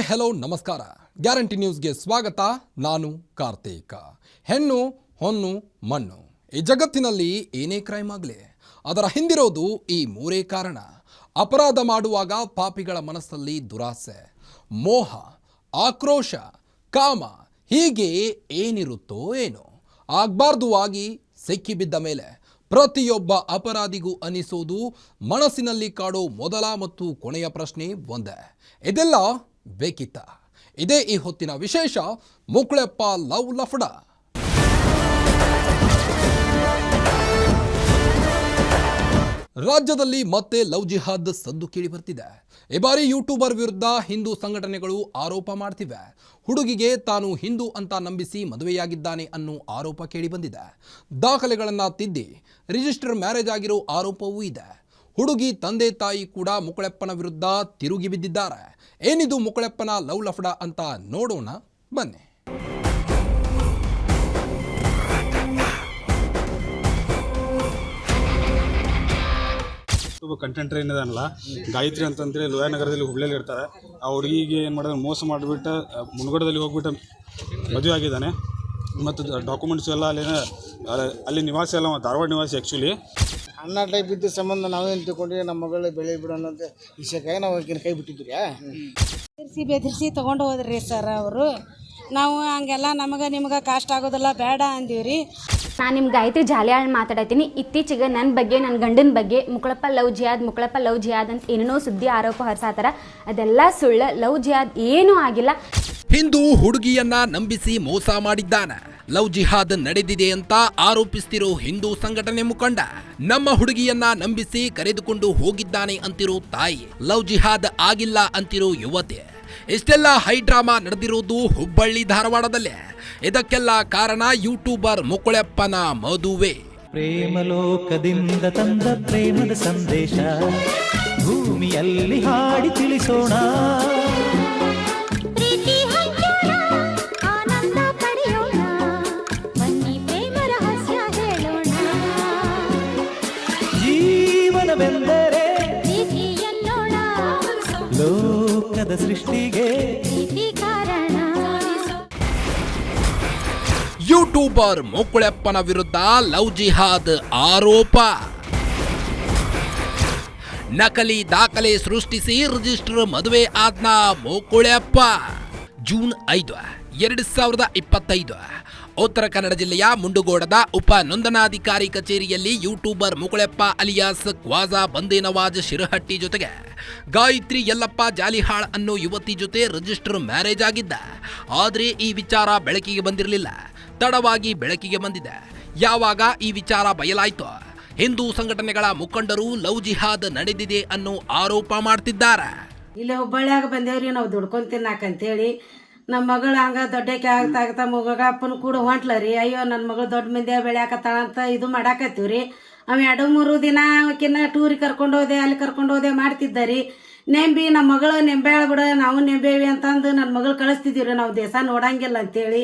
Hello, ನಮಸ್ಕಾರ. Guarantee ನ್ಯೂಸ್ಗೆ ಸ್ವಾಗತ. ನಾನು ಕಾರ್ತೀಕ. ಹೆಣ್ಣು, ಹೊನ್ನು, ಮಣ್ಣು. ಈ ಜಗತ್ತಿನಲ್ಲಿ ಏನೇ ಕ್ರೈಮ್ ಆಗಲಿ, ಅದರ ಹಿಂದಿರೋದು ಈ ಮೂರೇ ಕಾರಣ. ಅಪರಾಧ ಮಾಡುವಾಗ ಪಾಪಿಗಳ ಮನಸ್ಸಲ್ಲಿ ದುರಾಸೆ, ಮೋಹ, ಆಕ್ರೋಶ, ಕಾಮ, ಹೀಗೆ ಏನಿರುತ್ತೋ ಏನೋ. ಆಗಬಾರ್ದು ಆಗಿ ಸಿಕ್ಕಿಬಿದ್ದ ಮೇಲೆ ಪ್ರತಿಯೊಬ್ಬ ಅಪರಾಧಿಗೂ ಅನಿಸೋದು ಮನಸ್ಸಿನಲ್ಲಿ ಕಾಡೋ ಮೊದಲ ಮತ್ತು ಕೊನೆಯ ಪ್ರಶ್ನೆ ಒಂದೇ. ಇದೆಲ್ಲ ಬೇಕಿತ್ತ? ಇದೇ ಈ ಹೊತ್ತಿನ ವಿಶೇಷ, ಮುಕ್ಳೆಪ್ಪ ಲವ್ ಲಫಡ. ರಾಜ್ಯದಲ್ಲಿ ಮತ್ತೆ ಲವ್ ಜಿಹಾದ್ ಸದ್ದು ಕೇಳಿ ಬರ್ತಿದೆ. ಈ ಬಾರಿ ಯೂಟ್ಯೂಬರ್ ವಿರುದ್ಧ ಹಿಂದೂ ಸಂಘಟನೆಗಳು ಆರೋಪ ಮಾಡ್ತಿವೆ. ಹುಡುಗಿಗೆ ತಾನು ಹಿಂದೂ ಅಂತ ನಂಬಿಸಿ ಮದುವೆಯಾಗಿದ್ದಾನೆ ಅನ್ನೋ ಆರೋಪ ಕೇಳಿ ಬಂದಿದೆ. ದಾಖಲೆಗಳನ್ನು ತಿದ್ದಿ, ರಿಜಿಸ್ಟರ್ ಮ್ಯಾರೇಜ್ ಆಗಿರೋ ಆರೋಪವೂ ಇದೆ. ಹುಡುಗಿ ತಂದೆ ತಾಯಿ ಕೂಡ ಮುಕುಳೆಪ್ಪನ ವಿರುದ್ಧ ತಿರುಗಿ ಬಿದ್ದಿದ್ದಾರೆ. ಏನಿದು ಮುಕುಳೆಪ್ಪನ ಲವ್ ಲಫಡ ಅಂತ ನೋಡೋಣ. ಬನ್ನಿ. ಕಂಟೆಂಟರ್ ಏನಿದಾನಲ್ಲ ಗಾಯತ್ರಿ ಅಂತಂತೇಳಿ ಲೋಯನಗರದಲ್ಲಿ ಹುಬ್ಳಿಯಲ್ಲಿ ಇರ್ತಾರೆ. ಆ ಹುಡುಗಿಗೆ ಏನು ಮಾಡಿದ್ರೆ ಮೋಸ ಮಾಡಿಬಿಟ್ಟು ಮುನಗಡದಲ್ಲಿ ಹೋಗ್ಬಿಟ್ಟು ಮದುವೆ ಆಗಿದ್ದಾನೆ. ಮತ್ತು ಡಾಕ್ಯುಮೆಂಟ್ಸ್ ಎಲ್ಲ ಅಲ್ಲಿನ, ಅಲ್ಲಿ- ನಿವಾಸಿ ಎಲ್ಲ ಧಾರವಾಡ ನಿವಾಸಿ ಆ್ಯಕ್ಚುಲಿ ಅನ್ನ ಟೈಪ್ ಇದ್ದ ಸಂಬಂಧ ನಾವೇನು ತಿಳ್ಕೊಂಡ್ವಿ ನಮ್ಮ ಮಗಳು ಬೆಳೆ ಬಿಡೋಣ ಅಂತ ವಿಷಯಕ್ಕಾಗಿ ನಾವು ಆಕಿನ ಕೈ ಬಿಟ್ಟಿದ್ರಿ ಬೆದರಿಸಿ ಬೆದರಿಸಿ ತೊಗೊಂಡು ಹೋದ್ರಿ ಸರ್ ಅವರು. ನಾವು ಹಂಗೆಲ್ಲ ನಮಗೆ ನಿಮ್ಗೆ ಕಾಸ್ಟ್ ಆಗೋದಿಲ್ಲ ಬೇಡ ಅಂದೀವ್ರಿ. ನಾನು ನಿಮ್ಮ ಗಾಯತ್ರಿ ಜಾಲಿಯಾಳ್ ಮಾತಾಡತ್ತೀನಿ. ಇತ್ತೀಚೆಗೆ ನನ್ನ ಬಗ್ಗೆ ನನ್ನ ಗಂಡನ ಬಗ್ಗೆ ಮುಕ್ಕಳಪ್ಪ ಲವ್ ಜಿಯಾದ್ ಮುಕ್ಕಳಪ್ಪ ಲವ್ ಜಿಯಾದ್ ಅಂತ ಏನೇನೋ ಸುದ್ದಿ ಆರೋಪ ಹೊರಸಾತಾರ. ಅದೆಲ್ಲ ಸುಳ್ಳ ಲವ್ ಜಿಯಾದ್ ಏನೂ ಆಗಿಲ್ಲ. ಹಿಂದೂ ಹುಡುಗಿಯನ್ನ ನಂಬಿಸಿ ಮೋಸ ಮಾಡಿದ್ದಾನೆ. ಲವ್ ಜಿಹಾದ್ ನಡೆದಿದೆ ಅಂತ ಆರೋಪಿಸ್ತಿರೋ ಹಿಂದೂ ಸಂಘಟನೆ ಮುಖಂಡ, ನಮ್ಮ ಹುಡುಗಿಯನ್ನ ನಂಬಿಸಿ ಕರೆದುಕೊಂಡು ಹೋಗಿದ್ದಾನೆ ಅಂತಿರೋ ತಾಯಿ ಲವ್ ಜಿಹಾದ್ ಆಗಿಲ್ಲ ಅಂತಿರೋ ಯುವತೆ. ಇಷ್ಟೆಲ್ಲ ಹೈ ಡ್ರಾಮಾ ನಡೆದಿರೋದು ಹುಬ್ಬಳ್ಳಿ ಧಾರವಾಡದಲ್ಲೇ. ಇದಕ್ಕೆಲ್ಲ ಕಾರಣ ಯೂಟ್ಯೂಬರ್ ಮುಕುಳೆಪ್ಪನ ಮದುವೆ. ಪ್ರೇಮಲೋಕದಿಂದ ತಂದ ಪ್ರೇಮದ ಸಂದೇಶ. ಭೂಮಿಯಲ್ಲಿ ಹಾಡಿ ತಿಳಿಸೋಣ. ಲೋಕದ ಸೃಷ್ಟಿಗೆ. ಕಾರಣ. ಯೂಟ್ಯೂಬರ್ ಮುಕುಳೆಪ್ಪನ ವಿರುದ್ಧ ಲವ್ ಜಿಹಾದ್ ಆರೋಪ. ನಕಲಿ ದಾಖಲೆ ಸೃಷ್ಟಿಸಿ ರಿಜಿಸ್ಟರ್ ಮದುವೆ ಆದ್ನ ಮುಕುಳೆಪ್ಪ. ಜೂನ್ ಐದು ಎರಡು ಸಾವಿರದ ಇಪ್ಪತ್ತೈದು. ಉತ್ತರ ಕನ್ನಡ ಜಿಲ್ಲೆಯ ಮುಂಡುಗೋಡದ ಉಪ ನೋಂದಣಾಧಿಕಾರಿ ಕಚೇರಿಯಲ್ಲಿ ಯೂಟ್ಯೂಬರ್ ಮುಕುಳೆಪ್ಪ ಅಲಿಯಾಸ್, ಕ್ವಾಜಾ ಬಂದೇನವಾಜ್, ಶಿರಹಟ್ಟಿ ಜೊತೆಗೆ ಗಾಯತ್ರಿ ಯಲ್ಲಪ್ಪ ಜಾಲಿಹಾಳ್ ಅನ್ನೋ ಯುವತಿ ಜೊತೆ ರಿಜಿಸ್ಟರ್ ಮ್ಯಾರೇಜ್ ಆಗಿದ್ದ. ಆದರೆ ಈ ವಿಚಾರ ಬೆಳಕಿಗೆ ಬಂದಿರಲಿಲ್ಲ. ತಡವಾಗಿ ಬೆಳಕಿಗೆ ಬಂದಿದೆ. ಯಾವಾಗ ಈ ವಿಚಾರ ಬಯಲಾಯಿತು? ಹಿಂದೂ ಸಂಘಟನೆಗಳ ಮುಖಂಡರು ಲವ್ ಜಿಹಾದ್ ನಡೆದಿದೆ ಅನ್ನೋ ಆರೋಪ ಮಾಡ್ತಿದ್ದಾರೆ. ಇಲ್ಲಿ ಹುಬ್ಬಳ್ಳಿಯಾಗ ಬಂದೇವ್ರಿ, ನಾವು ದುಡ್ಕೊಂಡ್ ತಿನ್ನಾಕಂತೇಳಿ ನಮ್ಮ ಮಗಳು ಹಂಗ ದೊಡ್ಡಕ್ಕೆ ಆಗ್ತಾ ಆಗ್ತಾ ಮಗ ಅಪ್ಪನ ಕೂಡ ಹೊಂಟ್ಲ ರೀ ಅಯ್ಯೋ ನನ್ನ ಮಗಳು ದೊಡ್ಡ ಮಂದಿ ಬೆಳ್ಯಾಕತ್ತಾಳ ಅಂತ ಇದು ಮಾಡಾಕತ್ತೀವಿ ರೀ ಅವ ಎರಡು ಮೂರು ದಿನ ಆಕಿನ ಟೂರಿಗೆ ಕರ್ಕೊಂಡು ಹೋದೆ, ಅಲ್ಲಿ ಕರ್ಕೊಂಡು ಹೋದೆ ಮಾಡ್ತಿದ್ದ ರೀ ನೆಂಬಿ ನಮ್ಮ ಮಗಳು ನೆಂಬ್ಯಾಳ ಬಿಡ, ನಾವು ನೆಂಬೇವಿ ಅಂತಂದು ನನ್ನ ಮಗಳು ಕಳಿಸ್ತಿದ್ದೀವ್ರಿ. ನಾವು ದೇಶ ನೋಡಂಗಿಲ್ಲ ಅಂತೇಳಿ.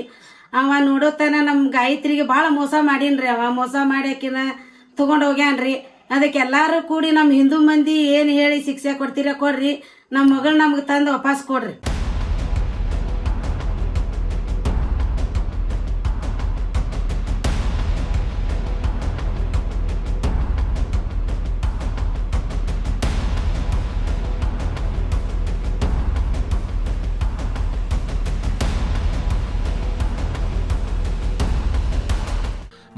ಅವ ನೋಡೋತನ ನಮ್ಮ ಗಾಯತ್ರಿಗೆ ಭಾಳ ಮೋಸ ಮಾಡೀನ್ರಿ ಅವ. ಮೋಸ ಮಾಡಿ ತೊಗೊಂಡು ತಗೊಂಡು ಹೋಗ್ಯಾನ್ರಿ. ಅದಕ್ಕೆ ಎಲ್ಲರೂ ಕೂಡಿ ನಮ್ಮ ಹಿಂದೂ ಮಂದಿ ಏನು ಹೇಳಿ ಶಿಕ್ಷೆ ಕೊಡ್ತೀರ ಕೊಡ್ರಿ. ನಮ್ಮ ಮಗಳು ನಮ್ಗೆ ತಂದು ವಾಪಸ್ ಕೊಡ್ರಿ.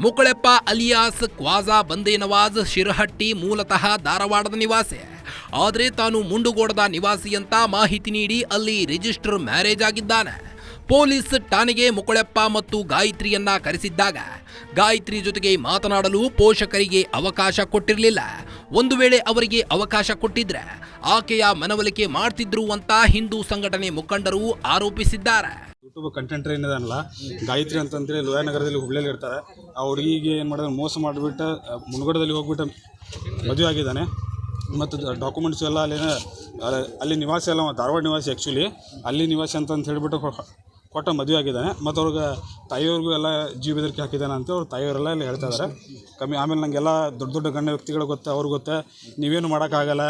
ಮುಕಳೆಪ್ಪ ಅಲಿಯಾಸ್ ಕ್ವಾಜಾ ಬಂದೇನವಾಜ್ ಶಿರಹಟ್ಟಿ ಮೂಲತಃ ಧಾರವಾಡದ ನಿವಾಸಿ. ಆದರೆ ತಾನು ಮುಂಡುಗೋಡದ ನಿವಾಸಿ ಅಂತ ಮಾಹಿತಿ ನೀಡಿ ಅಲ್ಲಿ ರಿಜಿಸ್ಟರ್ ಮ್ಯಾರೇಜ್ ಆಗಿದ್ದಾನೆ. ಪೊಲೀಸ್ ಠಾಣೆಗೆ ಮುಕುಳೆಪ್ಪ ಮತ್ತು ಗಾಯತ್ರಿಯನ್ನ ಕರೆಸಿದ್ದಾಗ ಗಾಯತ್ರಿ ಜೊತೆಗೆ ಮಾತನಾಡಲು ಪೋಷಕರಿಗೆ ಅವಕಾಶ ಕೊಟ್ಟಿರಲಿಲ್ಲ. ಒಂದು ವೇಳೆ ಅವರಿಗೆ ಅವಕಾಶ ಕೊಟ್ಟಿದ್ರೆ ಆಕೆಯ ಮನವೊಲಿಕೆ ಮಾಡ್ತಿದ್ರು ಅಂತ ಹಿಂದೂ ಸಂಘಟನೆ ಮುಖಂಡರು ಆರೋಪಿಸಿದ್ದಾರೆ. ಯೂಟ್ಯೂಬ್ ಕಂಟೆಂಟರ್ ಏನಿದಾನಲ್ಲ ಗಾಯತ್ರಿ ಅಂತಂದರೆ ಲೋಯ ನಗರದಲ್ಲಿ ಹುಬ್ಳಿಯಲ್ಲಿ ಇರ್ತಾರೆ. ಆ ಹುಡುಗಿಗೆ ಏನು ಮಾಡಿದ್ರೆ ಮೋಸ ಮಾಡಿಬಿಟ್ಟು ಮುನುಗಡದಲ್ಲಿ ಹೋಗ್ಬಿಟ್ಟು ಮದುವೆ ಆಗಿದ್ದಾನೆ. ಮತ್ತು ಡಾಕ್ಯುಮೆಂಟ್ಸ್ ಎಲ್ಲ ಅಲ್ಲಿನ, ಅಲ್ಲಿ- ನಿವಾಸಿ ಅವ, ಧಾರವಾಡ ನಿವಾಸಿ ಆ್ಯಕ್ಚುಲಿ ಅಲ್ಲಿ ನಿವಾಸಿ ಅಂತ ಹೇಳಿಬಿಟ್ಟು ಕೊಟ್ಟ ಮದುವೆ ಆಗಿದ್ದಾನೆ. ಮತ್ತು ಅವ್ರಿಗೆ ತಾಯಿಯವ್ರಿಗೂ ಎಲ್ಲ ಜೀವ ಬೆದರಿಕೆ ಹಾಕಿದ್ದಾನೆ ಅಂತ ಅವ್ರ ತಾಯಿಯವರೆಲ್ಲ ಇಲ್ಲಿ ಹೇಳ್ತಾ ಇದ್ದಾರೆ ಕಮ್ಮಿ, ಆಮೇಲೆ ನನಗೆಲ್ಲ ದೊಡ್ಡ ದೊಡ್ಡ ಗಣ್ಯ ವ್ಯಕ್ತಿಗಳು ಗೊತ್ತೆ ಅವ್ರಿಗೆ ಗೊತ್ತೆ, ನೀವೇನು ಮಾಡೋಕ್ಕಾಗಲ್ಲ?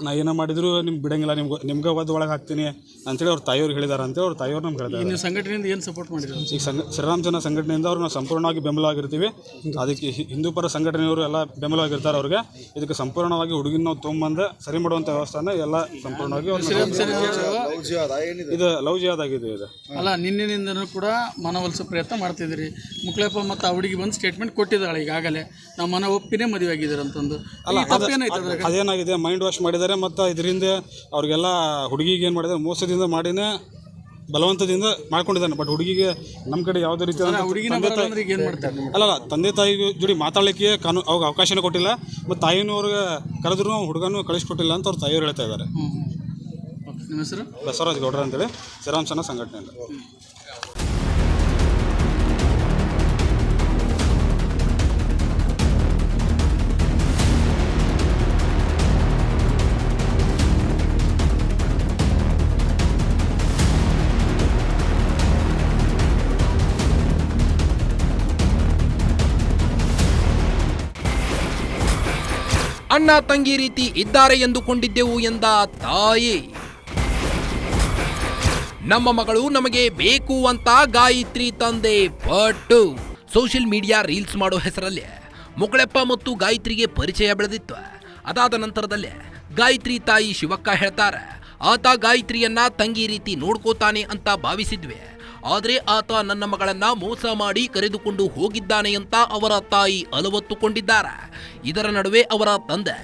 ನಾ ಏನೋ ಮಾಡಿದ್ರು ನಿಮ್ಗೆ ಬಿಡಂಗಿಲ್ಲ ನಿಮ್ಗೆ ನಿಮ್ಗೆ ಒದ್ದು ಒಳಗೆ ಹಾಕ್ತೀನಿ ಅಂತೇಳಿ ಅವ್ರ ತಾಯಿಯವ್ರು ಹೇಳಿದಾರೆ ಅಂತೇಳಿ ಅವ್ರ ತಾಯಿಯವ್ರು ನಮ್ಗೆ ಹೇಳಿದಾರೆ. ನೀವು ಸಂಘಟನೆಯಿಂದ ಏನು ಸಪೋರ್ಟ್ ಮಾಡಿದ್ರು ಈಗ ಸಂಘ ಶ್ರೀರಾಮ್ ಜನ ಸಂಘಟನೆಯಿಂದ ಅವ್ರು ನಾವು ಸಂಪೂರ್ಣವಾಗಿ ಬೆಂಬಲವಾಗಿರ್ತೀವಿ. ಅದಕ್ಕೆ ಹಿ- ಹಿಂದೂ ಪರ ಸಂಘಟನೆಯವರು ಎಲ್ಲ ಬೆಂಬಲವಾಗಿರ್ತಾರೆ ಅವ್ರಿಗೆ. ಇದಕ್ಕೆ ಸಂಪೂರ್ಣವಾಗಿ ಹುಡುಗಿನ ನಾವು ತೊಗೊಂಬಂದು ಸರಿ ಮಾಡುವಂಥ ವ್ಯವಸ್ಥೆನ ಎಲ್ಲ ಸಂಪೂರ್ಣವಾಗಿ ಅವ್ರು ಇದು ಲವ್ ಜಿಯಾದ್ ಆಗಿದೆ ಇದು ಅಲ್ಲ ನಿನ್ನಿನಿಂದನು ಕೂಡ ಮನವೊಲಿಸೋ ಪ್ರಯತ್ನ ಮಾಡ್ತಿದ್ದೀರಿ. ಮುಕ್ಳಪ್ಪ ಮತ್ತು ಆ ಹುಡುಗಿ ಬಂದು ಸ್ಟೇಟ್ಮೆಂಟ್ ಕೊಟ್ಟಿದ್ದಾಳೆ ಈಗಾಗಲೇ. ನಾವು ಮನ ಒಪ್ಪಿನೇ ಮದುವೆ ಆಗಿದ್ದಾರೆ ಅಂತಂದು ಅಲ್ಲ ಈ ತಪ್ಪೇನಾಯ್ತು ಅದ್ರಾಗ? ಅದೇನಾಗಿದೆ? ಮೈಂಡ್ ವಾಶ್ ಮಾಡಿದ್ದಾರೆ ಮತ್ತು ಇದರಿಂದ ಅವ್ರಿಗೆಲ್ಲ ಹುಡುಗಿಗೆ ಏನು ಮಾಡಿದ್ದಾರೆ ಮೋಸದಿಂದ ಮಾಡಿನೇ ಬಲವಂತದಿಂದ ಮಾಡ್ಕೊಂಡಿದ್ದಾನೆ. ಬಟ್ ಹುಡುಗಿಗೆ ನಮ್ಮ ಕಡೆ ಯಾವುದೇ ರೀತಿ ಅಲ್ಲಲ್ಲ ತಂದೆ ತಾಯಿ ಜೋಡಿ ಮಾತಾಡಲಿಕ್ಕೆ ಕಾನೂನು ಅವಾಗ ಅವಕಾಶನೇ ಕೊಟ್ಟಿಲ್ಲ. ಮತ್ತು ತಾಯಿನವ್ರಿಗೆ ಕರೆದ್ರು ಹುಡುಗನೂ ಕಳಿಸ್ಕೊಟ್ಟಿಲ್ಲ ಅಂತ ಅವ್ರ ತಾಯಿಯವ್ರು ಹೇಳ್ತಾ ಇದ್ದಾರೆ. ನಿಮ್ಮ ಹೆಸರು? ಬಸವರಾಜ್ ಗೌಡ್ರ ಅಂತೇಳಿ. ಶ್ರೀರಾಮ್ ಸಂಘಟನೆ ಸಂಘಟನೆಯಿಂದ ಅಣ್ಣ ತಂಗಿ ರೀತಿ ಇದ್ದಾರೆ ಎಂದುಕೊಂಡಿದ್ದೆವು ಎಂದ ತಾಯಿ. ನಮ್ಮ ಮಗಳು ನಮಗೆ ಬೇಕು ಅಂತ ಗಾಯತ್ರಿ ತಂದೆ ಪಟ್ಟು. ಸೋಷಿಯಲ್ ಮೀಡಿಯಾ ರೀಲ್ಸ್ ಮಾಡೋ ಹೆಸರಲ್ಲಿ ಮುಗಳಪ್ಪ ಮತ್ತು ಗಾಯತ್ರಿಗೆ ಪರಿಚಯ ಬೆಳೆದಿತ್ತು. ಅದಾದ ನಂತರದಲ್ಲಿ ಗಾಯತ್ರಿ ತಾಯಿ ಶಿವಕ್ಕ ಹೇಳ್ತಾರೆ, ಆತ ಗಾಯತ್ರಿಯನ್ನ ತಂಗಿ ರೀತಿ ನೋಡ್ಕೋತಾನೆ ಅಂತ ಭಾವಿಸಿದ್ವಿ. ಆದ್ರೆ ಆತ ನನ್ನ ಮಗಳನ್ನ ಮೋಸ ಮಾಡಿ ಕರೆದುಕೊಂಡು ಹೋಗಿದ್ದಾನೆ ಅಂತ ಅವರ ತಾಯಿ ಅಲವತ್ತುಕೊಂಡಿದ್ದಾರೆ. ಇದರ ನಡುವೆ ಅವರ ತಂದೆ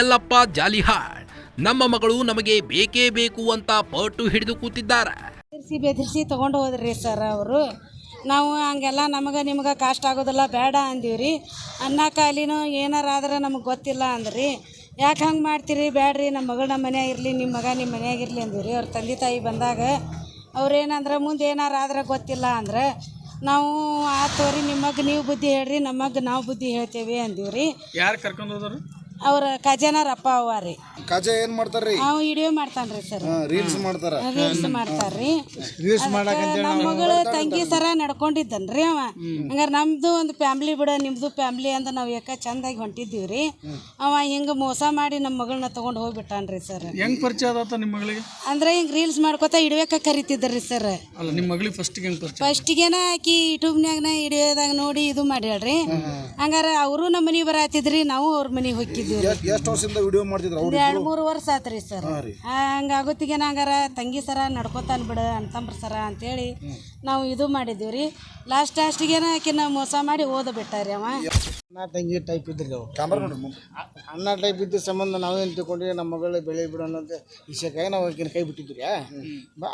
ಎಲ್ಲಪ್ಪ ಜಾಲಿಹಾಳ್, ನಮ್ಮ ಮಗಳು ನಮಗೆ ಬೇಕೇ ಬೇಕು ಅಂತ ಪಟ್ಟು ಹಿಡಿದು ಕೂತಿದ್ದಾರೆ. ಬೆದರಿಸಿ ಬೆದರಿಸಿ ತಗೊಂಡು ಹೋದ್ರಿ ಸರ್ ಅವರು. ನಾವು ಹಂಗೆಲ್ಲ ನಮಗೆ ನಿಮ್ಗೆ ಕಷ್ಟ ಆಗೋದಿಲ್ಲ ಬೇಡ ಅಂದೀವ್ರಿ. ಅನ್ನ ಕಾಲಿನೂ ಏನಾರ ಆದ್ರೆ ನಮಗೆ ಗೊತ್ತಿಲ್ಲ ಅಂದ್ರಿ. ಯಾಕೆ ಹಂಗೆ ಮಾಡ್ತೀರಿ? ಬೇಡ್ರಿ ನಮ್ಮ ಮಗಳು ನಮ್ಮ ಮನ್ಯಾಗ ನಿಮ್ಮ ಮಗ ನಿಮ್ಮ ಮನ್ಯಾಗ ಇರಲಿ ಅಂದಿವ್ರಿ. ಅವ್ರ ತಂದೆ ತಾಯಿ ಬಂದಾಗ ಅವ್ರೇನಂದ್ರೆ ಮುಂದೆ ಏನಾರು ಆದ್ರೆ ಗೊತ್ತಿಲ್ಲ ಅಂದ್ರೆ, ನಾವು ಆತೋರಿ ನಿಮಗೆ ನೀವು ಬುದ್ಧಿ ಹೇಳ್ರಿ ನಮಗೆ ನಾವು ಬುದ್ಧಿ ಹೇಳ್ತೇವೆ ಅಂದೀವ್ರಿ. ಯಾರು ಕರ್ಕೊಂಡು ಹೋದರು ಅವ್ರ ಖಜಾನಪ್ಪ ಅಪ್ಪ ಅವ್ವ ರೀ. ಕಾಜ ಏನ್ ಮಾಡ್ತಾರ್ರಿ? ಅವ್ ವಿಡಿಯೋ ಮಾಡ್ತಾನ್ರಿ ಸರ್. ರೀಲ್ಸ್ ಮಾಡ್ತಾರ. ರೀಲ್ಸ್ ಮಾಡ್ತಾರ್ರಿ. ರೀಲ್ಸ್ ಅದಕ್ಕ ನಮ್ಮ ಮಗಳು ತಂಗಿ ಸರ ನಡ್ಕೊಂಡಿದ್ದನ್ರಿ ಅವ. ಹಂಗಾರ ನಮ್ದು ಒಂದು ಫ್ಯಾಮ್ಲಿ ಬಿಡ ನಿಮ್ದು ಫ್ಯಾಮ್ಲಿ ಅಂತ ನಾವು ಯಾಕ ಚಂದಾಗಿ ಹೊಂಟಿದ್ದೀವ್ರಿ. ಅವ ಹಿಂಗ ಮೋಸ ಮಾಡಿ ನಮ್ಮ ಮಗಳನ್ನ ತಗೊಂಡ್ ಹೋಗ್ಬಿಟ್ಟಾನ್ರಿ ಸರ್. ಹೆಂಗ್ ಪರಿಚಯ ಆದಾತ ನಿಮ್ಮ ಮಗಳಿಗೆ? ಅಂದ್ರೆ ಹಿಂಗ್ ರೀಲ್ಸ್ ಮಾಡ್ಕೊತ ಇಡ್ಬೇಕ ಕರಿತಿದ್ರಿ ಸರ್. ಅಲ್ಲ ನಿಮ್ಮ ಮಗಳಿಗೆ ಫಸ್ಟ್ ಹೆಂಗ್ ಪರಿಚಯ? ಫಸ್ಟಿಗೆನ ಆಕಿ ಯೂಟ್ಯೂಬ್ನ್ಯಾಗನ ಇಡಿಯೋದಾಗ ನೋಡಿ ಇದು ಮಾಡ್ಯಾಳ್ರಿ. ಹಂಗಾರ ಅವರು ನಮ್ಮ ಮನೆಗೆ ಬರಾತಿದ್ರಿ ನಾವು ಅವ್ರ ಮನೆಗೆ ಹೋಗಿದ್ದೀವಿ ಎಷ್ಟು ವರ್ಷದಿಂದ ವಿಡಿಯೋ ಮಾಡ್ತಿದ್ರು ಒಂದ್ ಎರಡ್ ಮೂರು ವರ್ಷ ಆತ್ರಿ ಸರ್. ಹಂಗಾಗುತ್ತಿಗೆ ನಂಗಾರ ತಂಗಿ ಸರ ನಡ್ಕೋತಾನ ಬಿಡ ಅಂತಂಬ್ರ ಸರ ಅಂತೇಳಿ ನಾವು ಇದು ಮಾಡಿದ್ದೀವಿ ರೀ. ಲಾಸ್ಟ್ ಲಾಸ್ಟಿಗೆನ ಆಕಿನ ಮೋಸ ಮಾಡಿ ಓದ ಬಿಟ್ಟಾರಿ ಅವ. ತಂಗಿ ಟೈಪ್ ಇದ್ರಿ ಅವು ಟೈಪ್ ಇದ್ದ ಸಂಬಂಧ ನಾವೇನು ತಿಳ್ಕೊಂಡ್ರಿ ನಮ್ಮ ಮಗಳು ಬೆಳೆ ಬಿಡು ಅನ್ನೋದು ವಿಷಯಕ್ಕಾಗಿ ನಾವು ಆಕಿನ ಕೈ ಬಿಟ್ಟಿದ್ರಿ.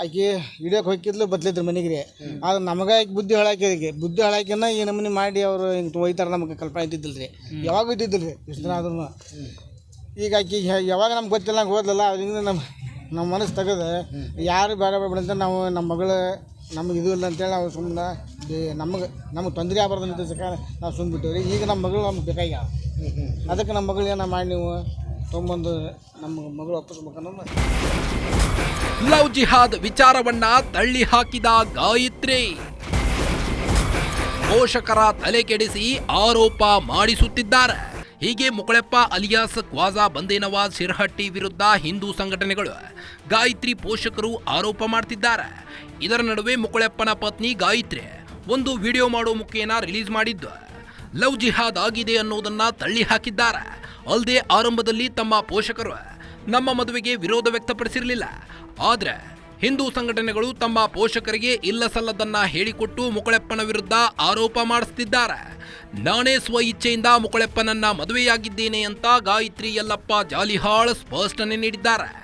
ಆಕಿ ಹಿಡಿಯೋಕೆ ಹೋಗಿದ್ಲು ಬದ್ಲಿದ್ರು ಮನೆಗೆ. ರೀ ಆದ್ರೆ ನಮಗೆ ಆಕೆ ಬುದ್ಧಿ ಹಾಳಾಕಿದ್ರಿ ಬುದ್ಧಿ ಹಾಳಾಕಿನ ಈ ನಮ್ಮನೆ ಮಾಡಿ ಅವರು ಹಿಂಗೆ ಒಯ್ತಾರೆ ನಮಗೆ ಕಲ್ಪನೆ ಇದ್ದಿದ್ದಿಲ್ಲ ರೀ ಯಾವಾಗ ಇದ್ದಿದ್ದಿಲ್ಲ ರೀ ಇಷ್ಟು ದಿನ ಆದ್ರೂ. ಈಗ ಆಕೆ ಯಾವಾಗ ನಮ್ಗೆ ಗೊತ್ತಿಲ್ಲ, ನಂಗೆ ಓದಲ್ಲ ಅದರಿಂದ ನಮ್ಮ ನಮ್ಮ ಮನಸ್ಸು ತೆಗೆದು ಯಾರು ಬೇಡ ಬೇಡ ಅಂತ ನಾವು ನಮ್ಮ ಮಗಳು ನಮಗೆ ಇದು ಇಲ್ಲ ಅಂತೇಳಿ ನಾವು ಸುಮ್ಮನೆ ನಮಗೆ ನಮಗೆ ತೊಂದರೆ ಆಗ್ಬಾರ್ದು ಅಂತ ಸರ್ಕಾರ ನಾವು ಸುಮ್ಮನೆ ಬಿಟ್ಟಿವ್ರಿ. ಈಗ ನಮ್ಮ ಮಗಳು ನಮ್ಗೆ ಬೇಕಾಗ್ಯಾವ. ಅದಕ್ಕೆ ನಮ್ಮ ಮಗಳು ಏನೋ ಮಾಡಿ ನೀವು ತೊಗೊಂಬಂದು ನಮ್ಮ ಮಗಳು ಒಪ್ಪಿಸ್ಬೇಕನ್ನೋದು ಲವ್ ಜಿಹಾದ್ ವಿಚಾರವನ್ನ ತಳ್ಳಿ ಹಾಕಿದ ಗಾಯತ್ರಿ. ಪೋಷಕರ ತಲೆ ಕೆಡಿಸಿ ಆರೋಪ ಮಾಡಿಸುತ್ತಿದ್ದಾರೆ. ಹೀಗೆ ಮುಕಳೆಪ್ಪ ಅಲಿಯಾಸ್ ಕ್ವಾಜಾ ಬಂದೇನವಾಜ್ ಶಿರ್ಹಟ್ಟಿ ವಿರುದ್ಧ ಹಿಂದೂ ಸಂಘಟನೆಗಳು ಗಾಯತ್ರಿ ಪೋಷಕರು ಆರೋಪ ಮಾಡ್ತಿದ್ದಾರೆ. ಇದರ ನಡುವೆ ಮುಕಳೆಪ್ಪನ ಪತ್ನಿ ಗಾಯತ್ರಿ ಒಂದು ವಿಡಿಯೋ ಮಾಡೋ ಮುಖೇನ ರಿಲೀಸ್ ಮಾಡಿದ್ದು. ಲವ್ ಜಿಹಾದ್ ಆಗಿದೆ ಅನ್ನೋದನ್ನ ತಳ್ಳಿ ಹಾಕಿದ್ದಾರೆ. ಅಲ್ಲದೆ ಆರಂಭದಲ್ಲಿ ತಮ್ಮ ಪೋಷಕರು ನಮ್ಮ ಮದುವೆಗೆ ವಿರೋಧ ವ್ಯಕ್ತಪಡಿಸಿರಲಿಲ್ಲ. ಆದ್ರೆ ಹಿಂದೂ ಸಂಘಟನೆಗಳು ತಮ್ಮ ಪೋಷಕರಿಗೆ ಇಲ್ಲಸಲ್ಲದನ್ನ ಹೇಳಿಕೊಟ್ಟು ಮುಕುಳೆಪ್ಪನ ವಿರುದ್ಧ ಆರೋಪ ಮಾಡಿಸ್ತಿದ್ದಾರೆ. ನಾನೇ ಸ್ವ ಇಚ್ಛೆಯಿಂದ ಮುಕುಳೆಪ್ಪನನ್ನ ಮದುವೆಯಾಗಿದ್ದೇನೆ ಅಂತ ಗಾಯತ್ರಿ ಯಲ್ಲಪ್ಪ ಜಾಲಿಹಾಳ್ ಸ್ಪಷ್ಟನೆ ನೀಡಿದ್ದಾರೆ.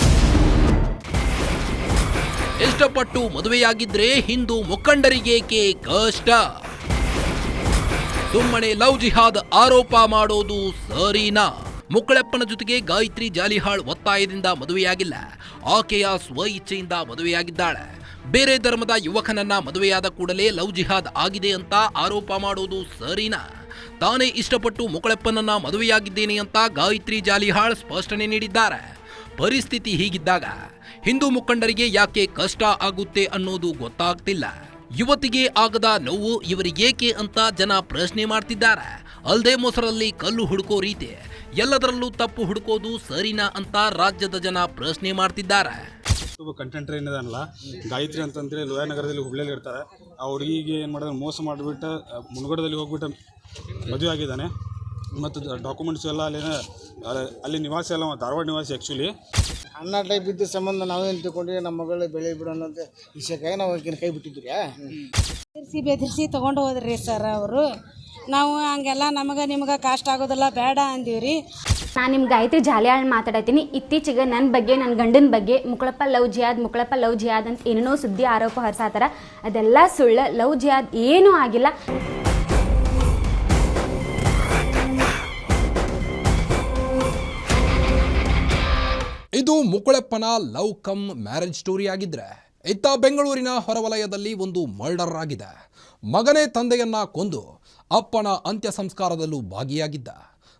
ಇಷ್ಟಪಟ್ಟು ಮದುವೆಯಾಗಿದ್ರೆ ಹಿಂದೂ ಮುಖಂಡರಿಗೇಕೆ ಕಷ್ಟ? ಸುಮ್ಮನೆ ಲವ್ ಜಿಹಾದ್ ಆರೋಪ ಮಾಡೋದು ಸರಿನಾ? ಮುಕ್ಕಳಪ್ಪನ ಜೊತೆಗೆ ಗಾಯತ್ರಿ ಜಾಲಿಹಾಳ್ ಒತ್ತಾಯದಿಂದ ಮದುವೆಯಾಗಿಲ್ಲ. ಆಕೆಯ ಸ್ವ ಇಚ್ಛೆಯಿಂದ ಮದುವೆಯಾಗಿದ್ದಾಳೆ. ಬೇರೆ ಧರ್ಮದ ಯುವಕನನ್ನ ಮದುವೆಯಾದ ಕೂಡಲೇ ಲವ್ ಜಿಹಾದ್ ಆಗಿದೆ ಅಂತ ಆರೋಪ ಮಾಡೋದು ಸರಿನಾ? ತಾನೇ ಇಷ್ಟಪಟ್ಟು ಮುಕ್ಕಳಪ್ಪನನ್ನ ಮದುವೆಯಾಗಿದ್ದೇನೆ ಅಂತ ಗಾಯತ್ರಿ ಜಾಲಿಹಾಳ್ ಸ್ಪಷ್ಟನೆ ನೀಡಿದ್ದಾರೆ. ಪರಿಸ್ಥಿತಿ ಹೀಗಿದ್ದಾಗ ಹಿಂದೂ ಮುಖಂಡರಿಗೆ ಯಾಕೆ ಕಷ್ಟ ಆಗುತ್ತೆ ಅನ್ನೋದು ಗೊತ್ತಾಗ್ತಿಲ್ಲ. ಯುವತಿಗೆ ಆಗದ ನೋವು ಇವರಿಗೇಕೆ ಅಂತ ಜನ ಪ್ರಶ್ನೆ ಮಾಡ್ತಿದ್ದಾರೆ. ಅಲ್ದೇ ಮೊಸರಲ್ಲಿ ಕಲ್ಲು ಹುಡುಕೋ ರೀತಿ, ಎಲ್ಲದರಲ್ಲೂ ತಪ್ಪು ಹುಡುಕೋದು ಸರಿನಾ ಅಂತ ರಾಜ್ಯದ ಜನ ಪ್ರಶ್ನೆ ಮಾಡ್ತಿದ್ದಾರೆ. ಒಬ್ಬ ಕಂಟೆಂಟರ್ ಏನಿದಾನಲ್ಲ, ಗಾಯತ್ರಿ ಅಂತಂದ್ರೆ ಲೋಯಾನಗರದಲ್ಲಿ ಹುಬ್ಳಿಯಲ್ಲಿ ಇರ್ತಾರೆ. ಆ ಹುಡುಗಿಗೆ ಏನು ಮಾಡಿದ್ರೆ, ಮೋಸ ಮಾಡಿಬಿಟ್ಟು, ಮುನ್ಗಡದಲ್ಲಿ ಹೋಗ್ಬಿಟ್ಟು ಮದುವೆ ಆಗಿದ್ದಾನೆ. ಮತ್ತು ಡಾಕ್ಯುಮೆಂಟ್ಸ್ ಎಲ್ಲ ಅಲ್ಲಿನ ಅಲ್ಲಿ ನಿವಾಸ ಎಲ್ಲ ಧಾರವಾಡ ನಿವಾಸಿ ಆ್ಯಕ್ಚುಲಿ ಅನ್ನ ಟೈಪ್ ಇದ್ದ ಸಂಬಂಧ ನಾವೇನು ತಿಳ್ಕೊಂಡ್ವಿ ನಮ್ಮ ಮಗಳು ಬೆಳೆ ಬಿಡೋಣ ಅಂತ ವಿಷಯಕ್ಕಾಗಿ ನಾವು ಆಕಿನ ಕೈ ಬಿಟ್ಟಿದ್ರಿ ಬೆದರಿಸಿ ಬೆದರಿಸಿ ತೊಗೊಂಡು ಹೋದ್ರಿ ಸರ್ ಅವರು. ನಾವು ಹಂಗೆಲ್ಲ ನಮಗೆ ನಿಮ್ಗೆ ಕಾಸ್ಟ್ ಆಗೋದಿಲ್ಲ ಬೇಡ ಅಂದೀವ್ರಿ. ನಾನು ನಿಮ್ಮ ಗಾಯತ್ರಿ ಜಾಲಿಯಾಳ್ ಮಾತಾಡತ್ತೀನಿ ಇತ್ತೀಚೆಗೆ ನನ್ನ ಬಗ್ಗೆ ನನ್ನ ಗಂಡನ ಬಗ್ಗೆ ಮುಕ್ಳಪ್ಪ ಲವ್ ಜಿಯಾದ್ ಮುಕ್ಳಪ್ಪ ಲವ್ ಜಿಯಾದ್ ಅಂತ ಏನೇನೋ ಸುದ್ದಿ ಆರೋಪ ಹೊರಸಾತಾರ. ಅದೆಲ್ಲ ಸುಳ್ಳು ಲವ್ ಜಿಯಾದ್ ಏನೂ ಆಗಿಲ್ಲ. ಇದು ಮುಕುಳಪ್ಪನ ಲವ್ ಕಮ್ ಮ್ಯಾರೇಜ್ ಸ್ಟೋರಿ ಆಗಿದ್ರೆ, ಇತ್ತ ಬೆಂಗಳೂರಿನ ಹೊರವಲಯದಲ್ಲಿ ಒಂದು ಮರ್ಡರ್ ಆಗಿದೆ. ಮಗನೇ ತಂದೆಯನ್ನ ಕೊಂದು ಅಪ್ಪನ ಅಂತ್ಯ ಸಂಸ್ಕಾರದಲ್ಲೂ ಭಾಗಿಯಾಗಿದ್ದ.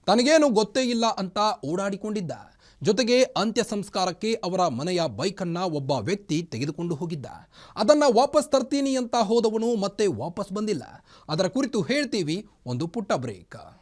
ತನಗೇನು ಗೊತ್ತೇ ಇಲ್ಲ ಅಂತ ಓಡಾಡಿಕೊಂಡಿದ್ದ. ಜೊತೆಗೆ ಅಂತ್ಯ ಸಂಸ್ಕಾರಕ್ಕೆ ಅವರ ಮನೆಯ ಬೈಕನ್ನ ಒಬ್ಬ ವ್ಯಕ್ತಿ ತೆಗೆದುಕೊಂಡು ಹೋಗಿದ್ದ. ಅದನ್ನ ವಾಪಸ್ ತರ್ತೀನಿ ಅಂತ ಹೋದವನು ಮತ್ತೆ ವಾಪಸ್ ಬಂದಿಲ್ಲ. ಅದರ ಕುರಿತು ಹೇಳ್ತೀವಿ ಒಂದು ಪುಟ್ಟ ಬ್ರೇಕ್.